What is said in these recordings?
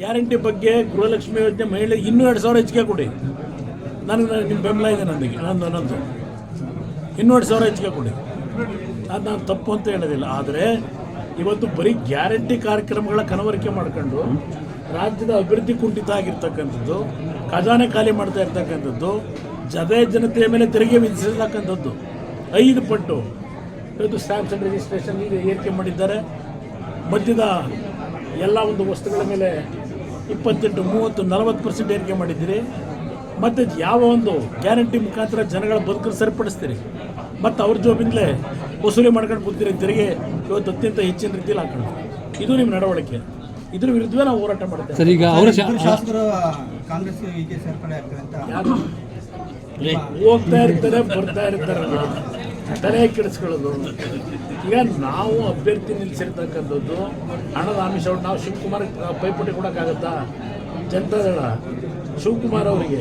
Guarantee ಬಗ್ಗೆ ಗೃಹಲಕ್ಷ್ಮಿ ಯೋಜನೆ ಮಹಿಳೆ ಇನ್ನೂ ಎರಡು ಸಾವಿರ ಹೆಚ್ಚಿಗೆ ಕೊಡಿ. ನನಗೆ ನಿಮ್ಮ ಬೆಂಬಲ ಇದೆ ನನಗೆ ನಂದು ನಂದು. ಇನ್ನೂ ಎರಡು ಸಾವಿರ ಹೆಚ್ಚಿಗೆ ಕೊಡಿ. ಅದು ನಾನು ತಪ್ಪು ಅಂತ ಹೇಳೋದಿಲ್ಲ. ಆದರೆ ಇವತ್ತು ಬರೀ ಗ್ಯಾರಂಟಿ ಕಾರ್ಯಕ್ರಮಗಳ ಕನವರಿಕೆ ಮಾಡ್ಕೊಂಡು ರಾಜ್ಯದ ಅಭಿವೃದ್ಧಿ ಕುಂಠಿತ ಆಗಿರ್ತಕ್ಕಂಥದ್ದು, ಖಜಾನೆ ಖಾಲಿ ಮಾಡ್ತಾ ಇರ್ತಕ್ಕಂಥದ್ದು, ಜದೇ ಜನತೆಯ ಮೇಲೆ ತೆರಿಗೆ ವಿಧಿಸಿರ್ತಕ್ಕಂಥದ್ದು ಐದು ಪಟ್ಟು. ಇವತ್ತು ಸ್ಟ್ಯಾಂಪ್ಸ್ ಆ್ಯಂಡ್ ರಿಜಿಸ್ಟ್ರೇಷನ್ ಏರಿಕೆ ಮಾಡಿದ್ದಾರೆ. ಮಧ್ಯದ ಎಲ್ಲ ಒಂದು ವಸ್ತುಗಳ ಮೇಲೆ ಇಪ್ಪತ್ತೆಂಟು ಮೂವತ್ತು ನಲವತ್ತು ಪರ್ಸೆಂಟ್ ಏರಿಕೆ ಮಾಡಿದ್ದೀರಿ. ಮತ್ತು ಯಾವ ಒಂದು ಗ್ಯಾರಂಟಿ ಮುಖಾಂತರ ಜನಗಳ ಬದುಕನ್ನು ಸರಿಪಡಿಸ್ತೀರಿ? ಮತ್ತು ಅವ್ರ ಜೋಬಿಂದಲೇ ವಸೂಲಿ ಮಾಡ್ಕೊಂಡು ಕೂತೀರಿ ತೆರಿಗೆ ಇವತ್ತು ಅತ್ಯಂತ ಹೆಚ್ಚಿನ ರೀತಿಯಲ್ಲಿ ಹಾಕೊಂಡು ಇದು ನಿಮ್ಮ ನಡವಳಿಕೆ. ಇದ್ರ ವಿರುದ್ಧವೇ ನಾವು ಹೋರಾಟ ಮಾಡ್ತೇವೆ. ಸರ್ ಈಗ ಅವರ ಶಾಸಕರು ಕಾಂಗ್ರೆಸ್ ಸೇರ್ಪಡೆ ಆಗ್ತಾರೆ ಅಂತ. ಹೋಗ್ತಾ ಇರ್ತಾರೆ ಬರ್ತಾ ಇರ್ತಾರೆ. ತಲೆ ಕೆಡಿಸ್ಕೊಳ್ಳೋದು. ಈಗ ನಾವು ಅಭ್ಯರ್ಥಿ ನಿಲ್ಲಿಸಿರ್ತಕ್ಕಂಥದ್ದು ಹಣದ ಆಮಿಷ. ನಾವು ಶಿವಕುಮಾರ್ ಪೈಪೋಟಿ ಕೊಡೋಕ್ಕಾಗತ್ತಾ? ಜನತಾದಳ, ಶಿವಕುಮಾರ್ ಅವರಿಗೆ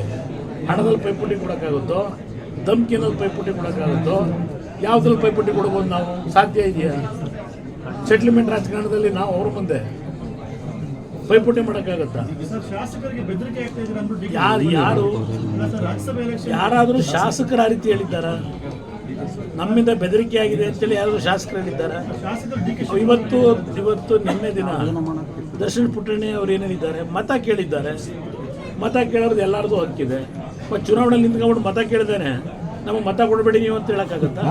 ಹಣದಲ್ಲಿ ಪೈಪೋಟಿ ಕೊಡೋಕ್ಕಾಗುತ್ತೋ? ಧಮ್ಕಿನಲ್ಲಿ ಪೈಪೋಟಿ ಕೊಡೋಕ್ಕಾಗುತ್ತೋ? ಯಾವುದ್ರಲ್ಲಿ ಪೈಪೋಟಿ ಕೊಡ್ಬೋದು ನಾವು? ಸಾಧ್ಯ ಇದೆಯಾ? ಸೆಟ್ಲ್ಮೆಂಟ್ ರಾಜಕಾರಣದಲ್ಲಿ ನಾವು ಅವ್ರ ಮುಂದೆ ಪೈಪೋಟಿ ಮಾಡೋಕ್ಕಾಗತ್ತಾ? ಯಾರು ಯಾರು, ಯಾರಾದರೂ ಶಾಸಕರ ರೀತಿ ಹೇಳಿದ್ದಾರ? ನಮ್ಮಿಂದ ಬೆದರಿಕೆ ಆಗಿದೆ ಅಂತೇಳಿ ಯಾರಾದರೂ ಶಾಸಕರಾಗಿದ್ದಾರೆ ಇವತ್ತು ಇವತ್ತು ನಿನ್ನೆ ದಿನ ದರ್ಶನ್ ಪುಟ್ಟಣ್ಣಿ ಅವ್ರು ಏನೇನಿದ್ದಾರೆ, ಮತ ಕೇಳಿದ್ದಾರೆ. ಮತ ಕೇಳೋದು ಎಲ್ಲರದು ಹಕ್ಕಿದೆ. ಚುನಾವಣೆಯಲ್ಲಿ ನಿಂತ್ಕೊಂಡು ಮತ ಕೇಳಿದ್ದಾನೆ ನಮಗೆ ಮತ ಕೊಡಬೇಡಿ ನೀವು ಅಂತ ಹೇಳೋಕ್ಕಾಗತ್ತಾ?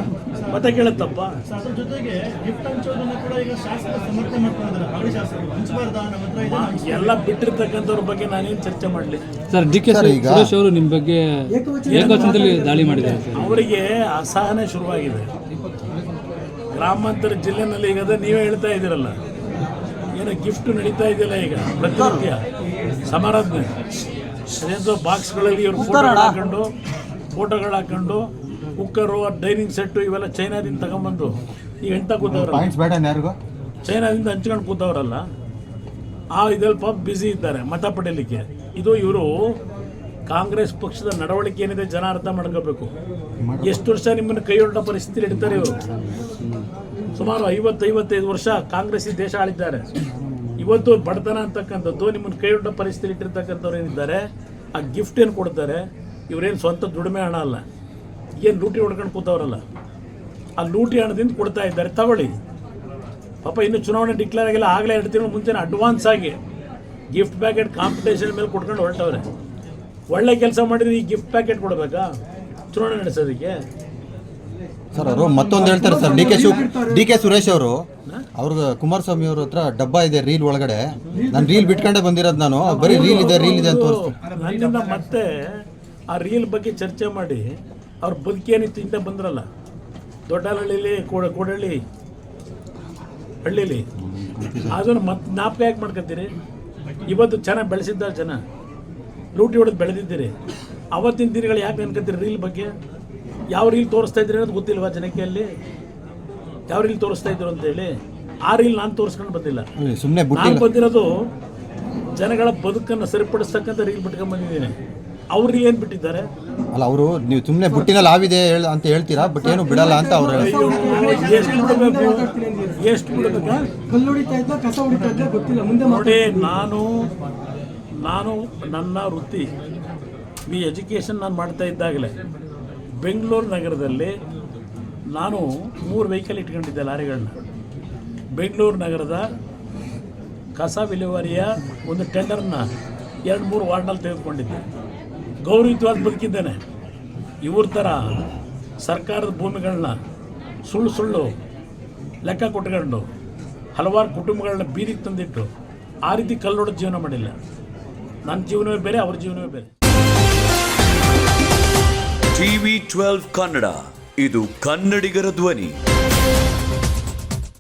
ಮತ ಕೇಳುತ್ತಪ್ಪ. ಅದ್ರ ಜೊತೆಗೆ ಗಿಫ್ಟ್ ಹಂಚೋದನ್ನ ಕೂಡ ಈಗ ಶಾಸಕರು ಸಮರ್ಥನೆ ಮಾಡ್ಕೊಂಡಿದ್ದಾರೆ ಹಾಲಿ ಶಾಸಕರು ಹಂಚಬಾರ್ದ? ನಮ್ಮ ಹತ್ರ ಇದೆ. ಎಲ್ಲ ಬಿಟ್ಟಿರ್ತಕ್ಕಂಥವ್ರ ಬಗ್ಗೆ ನಾನೇನು ಚರ್ಚೆ ಮಾಡಲಿ. ಸರ್ ಡಿ ಕೆ ಸುರೇಶ್ ಅವರು ನಿಮ್ಮ ಬಗ್ಗೆ ಏಕವಚನದಲ್ಲಿ ದಾಳಿ ಮಾಡಿದ್ದಾರೆ ಸರ್. ಅವರಿಗೆ ಅಸಹನೆ ಶುರುವಾಗಿದೆ. ಗ್ರಾಮಾಂತರ ಜಿಲ್ಲೆನಲ್ಲಿ ಈಗ ಅದೇ ನೀವೇ ಹೇಳ್ತಾ ಇದ್ದೀರಲ್ಲ. ಏನೋ ಗಿಫ್ಟ್ ನಡೀತಾ ಇದೆಯಲ್ಲ ಈಗ ಪ್ರತಿನಿತ್ಯ. ಸಮಾರಾಧನೆ. ಅದೇಂತೋ ಬಾಕ್ಸ್ಗಳಲ್ಲಿ ಇವರು ಫೋಟೋಗಳು ಹಾಕೊಂಡು ಫೋಟೋಗಳು ಹಾಕೊಂಡು ಕುಕ್ಕರು ಡೈನಿಂಗ್ ಸೆಟ್ಟು ಇವೆಲ್ಲ ಚೈನಾದಿಂದ ತಗೊಂಬಂದು ಈಗ ಎಂತ ಕೂತವ್ರ ಪಾಯಿಂಟ್ಸ್ ಬೇಡ ಯಾರಿಗೂ? ಚೈನಾದಿಂದ ಹಂಚ್ಕೊಂಡು ಕೂತವ್ರಲ್ಲ? ಆ ಇದ್ರಲ್ಲಿ ಪಾಪ ಬ್ಯುಸಿ ಇದ್ದಾರೆ ಮತ ಪಡೀಲಿಕ್ಕೆ. ಇದು ಇವರು ಕಾಂಗ್ರೆಸ್ ಪಕ್ಷದ ನಡವಳಿಕೆ ಏನಿದೆ ಜನ ಅರ್ಥ ಮಾಡ್ಕೋಬೇಕು. ಎಷ್ಟು ವರ್ಷ ನಿಮ್ಮನ್ನು ಕೈ ಪರಿಸ್ಥಿತಿಯಲ್ಲಿ ಪರಿಸ್ಥಿತಿ ಇಡ್ತಾರೆ ಇವರು? ಸುಮಾರು ಐವತ್ತು ಐವತ್ತೈದು ವರ್ಷ ಕಾಂಗ್ರೆಸ್ ದೇಶ ಆಳಿದ್ದಾರೆ. ಇವತ್ತು ಬಡತನ ಅಂತಕ್ಕಂಥದ್ದು ನಿಮ್ಮನ್ನು ಕೈ ಹೊರಟ ಪರಿಸ್ಥಿತಿ ಇಟ್ಟಿರ್ತಕ್ಕಂಥವ್ರು ಏನಿದ್ದಾರೆ ಆ ಗಿಫ್ಟ್ ಏನು ಕೊಡ್ತಾರೆ? ಇವರೇನು ಸ್ವಂತ ದುಡಿಮೆ ಹಣ ಅಲ್ಲ. ಏನು ಲೂಟಿ ಹೊಡ್ಕೊಂಡು ಕೂತವ್ರಲ್ಲ? ಆ ಲೂಟಿ ಹಣದಿಂದ ಕೊಡ್ತಾ ಇದ್ದಾರೆ ತಗೊಳ್ಳಿ. ಪಾಪ ಇನ್ನು ಚುನಾವಣೆ ಡಿಕ್ಲೇರ್ ಆಗಿಲ್ಲ ಆಗಲೇ ಎರಡು ತಿಂಗಳು ಮುಂಚೆನೇ ಅಡ್ವಾನ್ಸ್ ಆಗಿ ಗಿಫ್ಟ್ ಪ್ಯಾಕೆಟ್ ಕಾಂಪಿಟೇಷನ್ ಮೇಲೆ ಕೊಟ್ಕೊಂಡು ಹೊರಟವ್ರೆ. ಒಳ್ಳೆ ಕೆಲಸ ಮಾಡಿದ್ರೆ ಈ ಗಿಫ್ಟ್ ಪ್ಯಾಕೆಟ್ ಕೊಡಬೇಕಾ? ಚುನಾವಣೆ ನಡೆಸೋದಕ್ಕೆ? ಸರ್ ಅವರು ಮತ್ತೊಂದು ಹೇಳ್ತಾರೆ sir D K Shiva D K Suresh ಅವರು. ಅವ್ರದ್ದು ಕುಮಾರಸ್ವಾಮಿ ಅವ್ರ ಹತ್ರ ಡಬ್ಬ ಇದೆ ರೀಲ್ ಒಳಗಡೆ. ನಾನು ರೀಲ್ ಬಿಟ್ಕೊಂಡೆ ಬಂದಿರೋದು ನಾನು. ಬರೀ ರೀಲ್ ಇದೆ ರೀಲ್ ಇದೆ ಅಂತ ತೋರಿಸ್ತೀನಿ. ಮತ್ತೆ ಆ ರೀಲ್ ಬಗ್ಗೆ ಚರ್ಚೆ ಮಾಡಿ ಅವ್ರ ಬದುಕೇನಿತ್ತು ಇಂಥ ಬಂದ್ರಲ್ಲ? ದೊಡ್ಡಹಳ್ಳಿಲಿ ಕೋಡ ಕೋಡಹಳ್ಳಿ ಹಳ್ಳಿಲಿ. ಅದನ್ನು ಮತ್ತೆ ಜ್ಞಾಪಕ ಯಾಕೆ ಮಾಡ್ಕೊತೀರಿ ಇವತ್ತು ಚೆನ್ನಾಗಿ ಬೆಳೆಸಿದ್ದಾರೆ ಜನ. ಲೂಟಿ ಹೊಡೆದು ಬೆಳೆದಿದ್ದೀರಿ. ಅವತ್ತಿನ ದಿನಗಳು ಯಾಕೆ ನೆನ್ಕೊತೀರಿ ರೀಲ್ ಬಗ್ಗೆ? ಯಾವ ರೀಲ್ ತೋರಿಸ್ತಾ ಇದ್ರಿ ಅನ್ನೋದು ಗೊತ್ತಿಲ್ವಾ ಜನಕ್ಕೆ ಅಲ್ಲಿ? ಯಾವ ರೀಲ್ ತೋರಿಸ್ತಾ ಇದ್ರು ಅಂತೇಳಿ ಆ ರೀಲ್ ನಾನು ತೋರಿಸ್ಕೊಂಡು ಬಂದಿಲ್ಲ. ಸುಮ್ಮನೆ ನಾನು ಬಂದಿರೋದು ಜನಗಳ ಬದುಕನ್ನು ಸರಿಪಡಿಸ್ತಕ್ಕಂಥ ರೀಲ್ ಬಿಟ್ಕೊಂಡ್ ಬಂದಿದ್ದೀನಿ. ಅವ್ರು ಏನು ಬಿಟ್ಟಿದ್ದಾರೆ? ಅಲ್ಲ ಅವರು ನೀವು ಸುಮ್ಮನೆ ಬುಟ್ಟಿನಲ್ಲಿ ಹಾವಿದೆ ಹೇಳ್- ಅಂತ ಹೇಳ್ತೀರಾ? ಬಟ್ ಏನು ಬಿಡಲ್ಲ ಅಂತ ಅವ್ರು ಎಷ್ಟು ಬಿಡಬೇಕು? ಎಷ್ಟು ಬಿಡಬೇಕಾ? ಕಲ್ಲು ಹೊಡಿತಾ ಇದ್ದ ಕಸ ಹೊಡಿತಾ ಇದ್ದ ಗೊತ್ತಿಲ್ಲ. ಮುಂದೆ ನೋಡಿ ನಾನು ನಾನು ನನ್ನ ವೃತ್ತಿ ಈ ಎಜುಕೇಷನ್ ನಾನು ಮಾಡ್ತಾ ಇದ್ದಾಗಲೇ ಬೆಂಗಳೂರು ನಗರದಲ್ಲಿ ನಾನು ಮೂರು ವೆಹಿಕಲ್ ಇಟ್ಕೊಂಡಿದ್ದೆ ಲಾರಿಗಳನ್ನ. ಬೆಂಗಳೂರು ನಗರದ ಕಸ ವಿಲೇವಾರಿಯ ಒಂದು ಟೆಂಡರ್ನ ಎರಡು ಮೂರು ವಾರ್ಡ್ನಲ್ಲಿ ತೆಗೆದುಕೊಂಡಿದ್ದೆ. ಗೌರವಯುತವಾಗಿ ಬದುಕಿದ್ದೇನೆ. ಇವ್ರ ಥರ ಸರ್ಕಾರದ ಭೂಮಿಗಳನ್ನ ಸುಳ್ಳು ಸುಳ್ಳು ಲೆಕ್ಕ ಕೊಟ್ಕೊಂಡು ಹಲವಾರು ಕುಟುಂಬಗಳನ್ನ ಬೀದಿಗೆ ತಂದಿಟ್ಟು ಆ ರೀತಿ ಕಲ್ಲೊಡ ಜೀವನ ಮಾಡಿಲ್ಲ. ನನ್ನ ಜೀವನವೇ ಬೇರೆ, ಅವ್ರ ಜೀವನವೇ ಬೇರೆ. ಟಿವಿ ಟ್ವೆಲ್ವ್ ಕನ್ನಡ, ಇದು ಕನ್ನಡಿಗರ ಧ್ವನಿ.